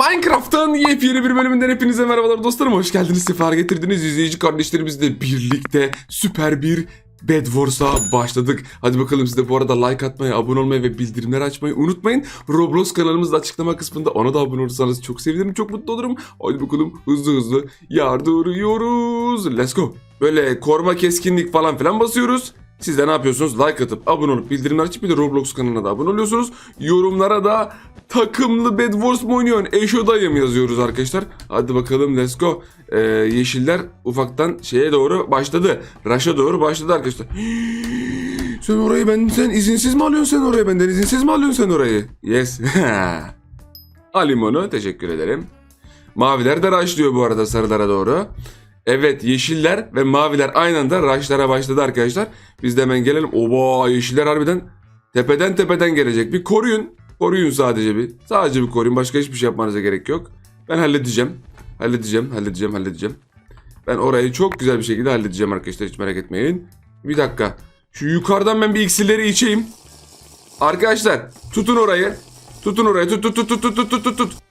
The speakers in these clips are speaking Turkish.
Minecraft'ın yepyeni bir bölümünden hepinize merhabalar dostlarım. Hoş geldiniz, sefer getirdiniz. İzleyici kardeşlerimizle birlikte süper bir Bed Wars'a başladık. Hadi bakalım siz de bu arada like atmayı, abone olmayı ve bildirimleri açmayı unutmayın. Roblox kanalımızda açıklama kısmında ona da abone olursanız çok sevinirim, çok mutlu olurum. Hadi bakalım hızlı hızlı yardırıyoruz. Let's go. Böyle koruma keskinlik falan filan basıyoruz. Siz de ne yapıyorsunuz? Like atıp, abone olup, bildirimler açıp bir de Roblox kanalına da abone oluyorsunuz. Yorumlara da takımlı Bed Wars mı oynuyorsun? Eşo dayım yazıyoruz arkadaşlar. Hadi bakalım let's go. Ee, yeşiller ufaktan şeye doğru başladı. Raş'a doğru başladı arkadaşlar. sen orayı ben sen izinsiz mi alıyorsun sen orayı benden izinsiz mi alıyorsun sen orayı? Yes. Alayım onu teşekkür ederim. Maviler de raşlıyor bu arada sarılara doğru. Evet yeşiller ve maviler aynı anda raşlara başladı arkadaşlar. Biz de hemen gelelim. Oba yeşiller harbiden tepeden tepeden gelecek. Bir koruyun. Koruyun sadece bir. Sadece bir koruyun. Başka hiçbir şey yapmanıza gerek yok. Ben halledeceğim. Halledeceğim, halledeceğim, halledeceğim. Ben orayı çok güzel bir şekilde halledeceğim arkadaşlar. Hiç merak etmeyin. Bir dakika. Şu yukarıdan ben bir iksirleri içeyim. Arkadaşlar tutun orayı. Tutun orayı. Tut tut tut tut tut tut tut.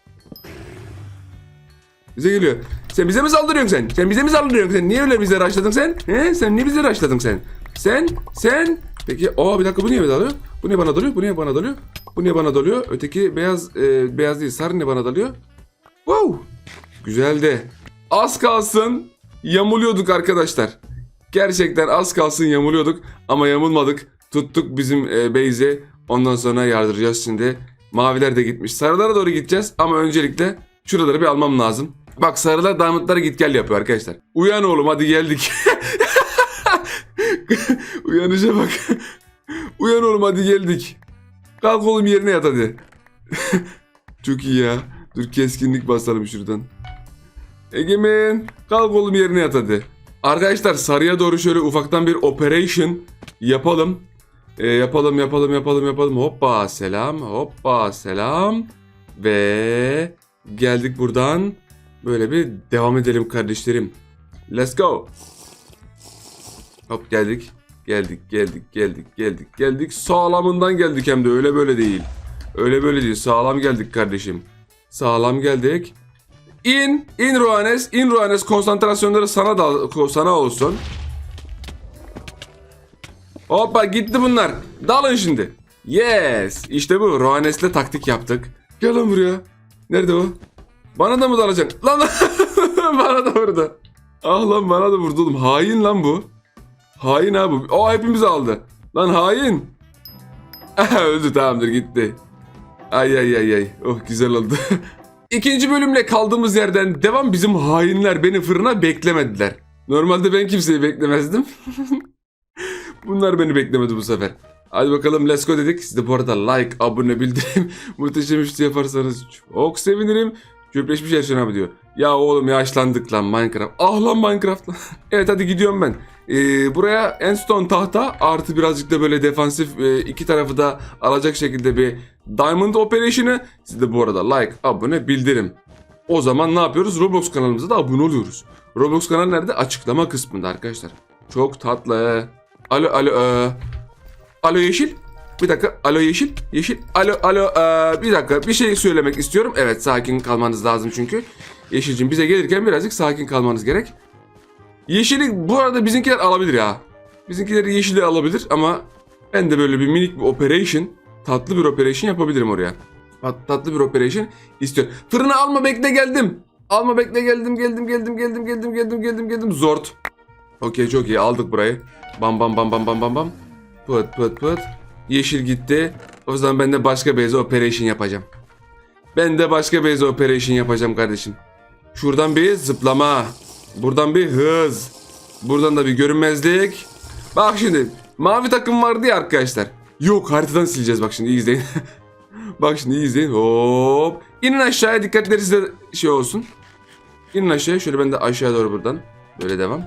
Bize geliyor. Sen bize mi saldırıyorsun sen? Sen bize mi saldırıyorsun sen? Niye öyle bize raşladın sen? He? Sen niye bize raşladın sen? Sen? Sen? Peki aa bir dakika bu niye bana dalıyor? Bu niye bana dalıyor? Bu niye bana dalıyor? Bu niye bana dalıyor? Öteki beyaz e, beyaz değil sarı niye bana dalıyor? Wow! Güzeldi. Az kalsın yamuluyorduk arkadaşlar. Gerçekten az kalsın yamuluyorduk ama yamulmadık. Tuttuk bizim e, base'i. Ondan sonra yardıracağız şimdi. Maviler de gitmiş. Sarılara doğru gideceğiz ama öncelikle şuraları bir almam lazım. Bak sarılar diamondlara git gel yapıyor arkadaşlar. Uyan oğlum hadi geldik. Uyanışa bak. Uyan oğlum hadi geldik. Kalk oğlum yerine yat hadi. Çok iyi ya. Dur keskinlik basalım şuradan. Egemen kalk oğlum yerine yat hadi. Arkadaşlar sarıya doğru şöyle ufaktan bir operation yapalım. Ee, yapalım yapalım yapalım yapalım. Hoppa selam hoppa selam. Ve geldik buradan. Böyle bir devam edelim kardeşlerim. Let's go. Hop geldik. Geldik geldik geldik geldik geldik. Sağlamından geldik hem de öyle böyle değil. Öyle böyle değil. Sağlam geldik kardeşim. Sağlam geldik. İn, in Ruanes, in Ruanes konsantrasyonları sana da sana olsun. Hoppa gitti bunlar. Dalın şimdi. Yes. İşte bu. Ruanes'le taktik yaptık. Gel lan buraya. Nerede o? Bana da mı dalacaksın? Lan bana da vurdu. Ah lan bana da vurdu oğlum. Hain lan bu. Hain ha bu. O hepimizi aldı. Lan hain. Öldü tamamdır gitti. Ay ay ay ay. Oh güzel oldu. İkinci bölümle kaldığımız yerden devam bizim hainler beni fırına beklemediler. Normalde ben kimseyi beklemezdim. Bunlar beni beklemedi bu sefer. Hadi bakalım let's go dedik. Siz de bu arada like, abone, bildirim, muhteşem üçlü yaparsanız çok sevinirim. Çöpleşmiş yaşına diyor. Ya oğlum yaşlandık lan Minecraft. Ah lan Minecraft lan. evet hadi gidiyorum ben. Ee, buraya endstone tahta artı birazcık da böyle defansif e, iki tarafı da alacak şekilde bir diamond operation'ı. Siz de bu arada like, abone, bildirim. O zaman ne yapıyoruz? Roblox kanalımıza da abone oluyoruz. Roblox kanalı nerede? Açıklama kısmında arkadaşlar. Çok tatlı. Alo alo. e, Alo Yeşil. Bir dakika. Alo Yeşil. Yeşil. Alo alo. e, bir dakika. Bir şey söylemek istiyorum. Evet sakin kalmanız lazım çünkü. Yeşilcim bize gelirken birazcık sakin kalmanız gerek. Yeşili bu arada bizimkiler alabilir ya. Bizimkiler yeşili alabilir ama ben de böyle bir minik bir operation, tatlı bir operation yapabilirim oraya. Tat- Tatlı bir operation istiyorum. Fırına alma bekle geldim. Alma bekle geldim geldim geldim geldim geldim geldim geldim geldim zort. Okey çok iyi aldık burayı. Bam bam bam bam bam bam bam. Pıt pıt pıt. Yeşil gitti. O zaman ben de başka base operation yapacağım. Ben de başka base operation yapacağım kardeşim. Şuradan bir zıplama. Buradan bir hız. Buradan da bir görünmezlik. Bak şimdi mavi takım vardı ya arkadaşlar. Yok haritadan sileceğiz bak şimdi izleyin. bak şimdi izleyin. Hop. İnin aşağıya dikkatleri size şey olsun. İnin aşağıya şöyle ben de aşağı doğru buradan. Böyle devam.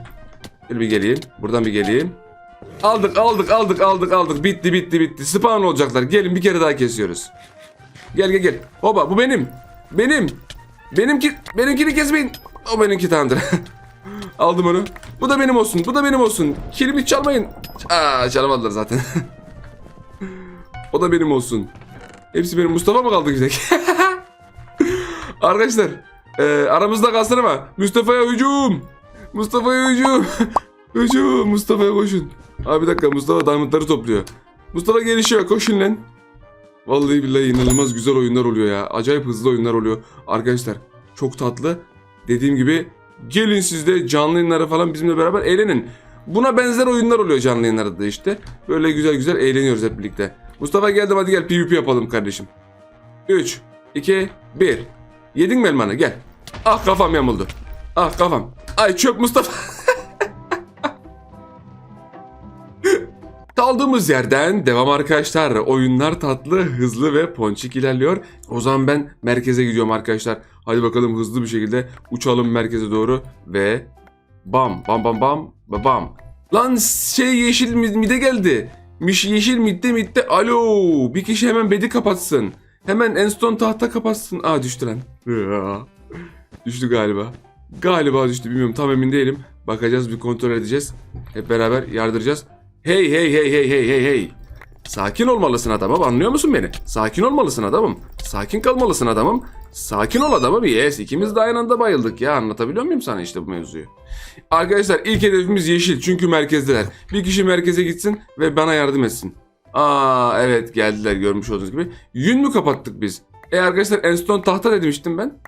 Şöyle bir geleyim. Buradan bir geleyim. Aldık aldık aldık aldık aldık. Bitti bitti bitti. Spawn olacaklar. Gelin bir kere daha kesiyoruz. Gel gel gel. Hoba bu benim. Benim. Benimki benimkini kesmeyin. O benimki tamamdır. Aldım onu. Bu da benim olsun. Bu da benim olsun. Kilimi çalmayın. Aa çalamadılar zaten. o da benim olsun. Hepsi benim. Mustafa mı kaldı gidecek? Arkadaşlar e, aramızda kalsın ama Mustafa'ya hücum. Mustafa'ya hücum. hücum Mustafa'ya koşun. Abi bir dakika Mustafa diamondları topluyor. Mustafa gelişiyor koşun lan. Vallahi billahi inanılmaz güzel oyunlar oluyor ya. Acayip hızlı oyunlar oluyor. Arkadaşlar çok tatlı. Dediğim gibi gelin siz de canlı yayınlara falan bizimle beraber eğlenin. Buna benzer oyunlar oluyor canlı yayınlarda da işte. Böyle güzel güzel eğleniyoruz hep birlikte. Mustafa geldim hadi gel PvP yapalım kardeşim. 3, 2, 1. Yedin mi elmanı gel. Ah kafam yamuldu. Ah kafam. Ay çöp Mustafa. Kaldığımız yerden devam arkadaşlar. Oyunlar tatlı, hızlı ve ponçik ilerliyor. O zaman ben merkeze gidiyorum arkadaşlar. Hadi bakalım hızlı bir şekilde uçalım merkeze doğru ve bam bam bam bam ba- bam. Lan şey yeşil mi- mide geldi. Miş yeşil midde midde. Alo bir kişi hemen bedi kapatsın. Hemen Enstone tahta kapatsın. Aa düştü lan. Düştü galiba. Galiba düştü bilmiyorum tam emin değilim. Bakacağız bir kontrol edeceğiz. Hep beraber yardıracağız. Hey hey hey hey hey hey hey. Sakin olmalısın adamım anlıyor musun beni? Sakin olmalısın adamım. Sakin kalmalısın adamım. Sakin ol adamım yes. İkimiz de aynı anda bayıldık ya anlatabiliyor muyum sana işte bu mevzuyu? Arkadaşlar ilk hedefimiz yeşil çünkü merkezdeler. Bir kişi merkeze gitsin ve bana yardım etsin. Aa evet geldiler görmüş olduğunuz gibi. Yün mü kapattık biz? E arkadaşlar Enstone tahta demiştim ben?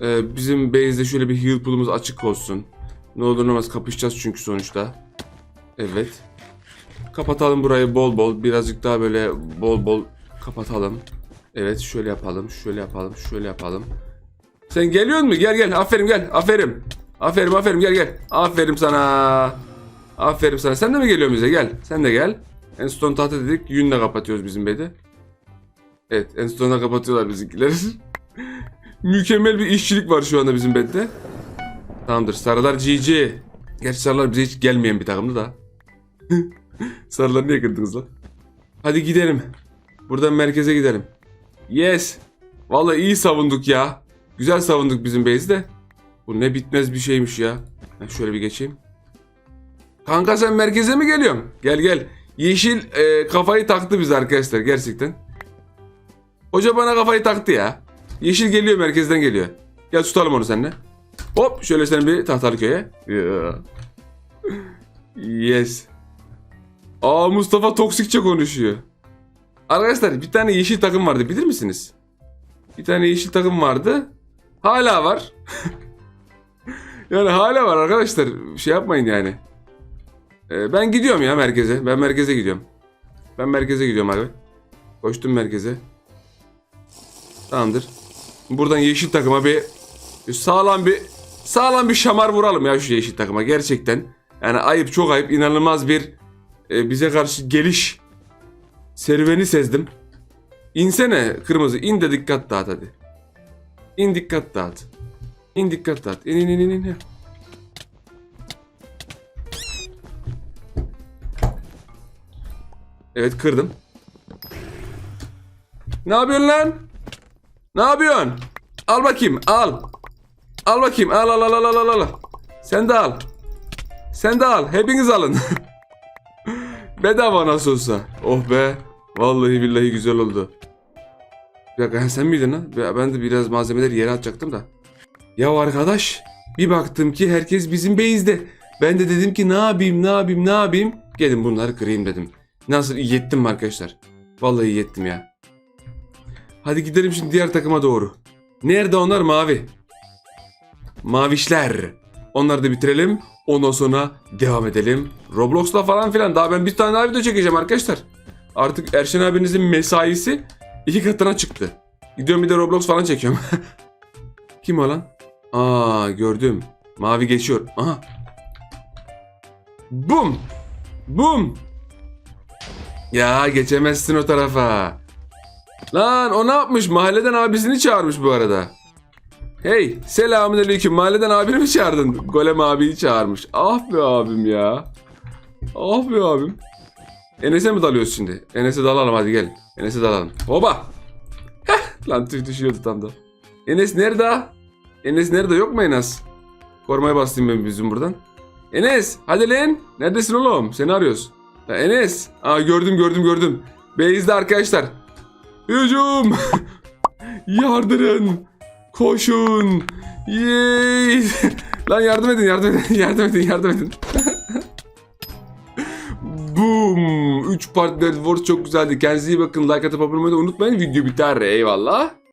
Ee, bizim base'de şöyle bir heal pool'umuz açık olsun. Ne olur ne olmaz kapışacağız çünkü sonuçta. Evet. Kapatalım burayı bol bol. Birazcık daha böyle bol bol kapatalım. Evet şöyle yapalım. Şöyle yapalım. Şöyle yapalım. Sen geliyor mu? Gel gel. Aferin gel. Aferin. Aferin aferin gel gel. Aferin sana. Aferin sana. Sen de mi geliyorsun bize? Gel. Sen de gel. Enstone tahta dedik. Yünle kapatıyoruz bizim bedi. Evet. Enstone'a kapatıyorlar bizimkiler. Mükemmel bir işçilik var şu anda bizim bedde. Tamamdır. Sarılar GG. Gerçi sarılar bize hiç gelmeyen bir takımdı da. Sarıları niye kırdınız lan? Hadi gidelim. Buradan merkeze gidelim. Yes. Vallahi iyi savunduk ya. Güzel savunduk bizim base'de. Bu ne bitmez bir şeymiş ya. Ben şöyle bir geçeyim. Kanka sen merkeze mi geliyorsun? Gel gel. Yeşil e, kafayı taktı biz arkadaşlar gerçekten. Hoca bana kafayı taktı ya. Yeşil geliyor merkezden geliyor. Gel tutalım onu seninle. Hop şöyle seni bir tahtalı köye. Yes. Aa Mustafa toksikçe konuşuyor. Arkadaşlar bir tane yeşil takım vardı bilir misiniz? Bir tane yeşil takım vardı. Hala var. yani hala var arkadaşlar. Şey yapmayın yani. Ee, ben gidiyorum ya merkeze. Ben merkeze gidiyorum. Ben merkeze gidiyorum abi. Koştum merkeze. Tamamdır. Buradan yeşil takıma bir, bir sağlam bir sağlam bir şamar vuralım ya şu yeşil takıma gerçekten. Yani ayıp çok ayıp inanılmaz bir e, bize karşı geliş serüveni sezdim. İnsene kırmızı in de dikkat dağıt hadi. İn dikkat dağıt. İn dikkat dağıt. İn in in in in. Evet kırdım. Ne yapıyorsun lan? Ne yapıyorsun? Al bakayım al. Al bakayım al al al al al al. Sen de al. Sen de al. Hepiniz alın. Bedava nasıl olsa. Oh be. Vallahi billahi güzel oldu. Bir dakika sen miydin lan? Ben- de biraz malzemeleri yere atacaktım da. Ya arkadaş bir baktım ki herkes bizim base'de. Ben de dedim ki ne yapayım ne yapayım ne yapayım. Gelin bunları kırayım dedim. Nasıl iyi yettim arkadaşlar? Vallahi iyi yettim ya. Hadi gidelim şimdi diğer takıma doğru. Nerede onlar mavi? Mavişler. Onları da bitirelim. Ondan sonra devam edelim. Roblox'la falan filan. Daha ben bir tane daha video çekeceğim arkadaşlar. Artık Erşen abinizin mesaisi iki katına çıktı. Gidiyorum bir de Roblox falan çekiyorum. Kim o lan? Aa gördüm. Mavi geçiyor. Aha. Bum. Bum. Ya geçemezsin o tarafa. Lan o ne yapmış? Mahalleden abisini çağırmış bu arada. Hey selamünaleyküm mahalleden abini mi çağırdın? Golem abiyi çağırmış. Ah be abim ya. Ah be abim. Enes'e mi dalıyoruz şimdi? Enes'e dalalım hadi gel. Enes'e dalalım. Hoba. Heh, lan tüy düşüyordu tam da. Enes nerede? Enes nerede yok mu Enes? Korumaya bastım ben bizim buradan. Enes hadi lan. Neredesin oğlum? Seni arıyoruz. Ya Enes. Aa gördüm gördüm gördüm. Beyzde arkadaşlar. Hücum. Yardırın. Koşun. Yay. Lan yardım edin yardım edin yardım edin yardım edin. Boom. 3 part Dead Wars çok güzeldi. Kendinize iyi bakın. Like atıp abone olmayı da unutmayın. Video biter. Eyvallah.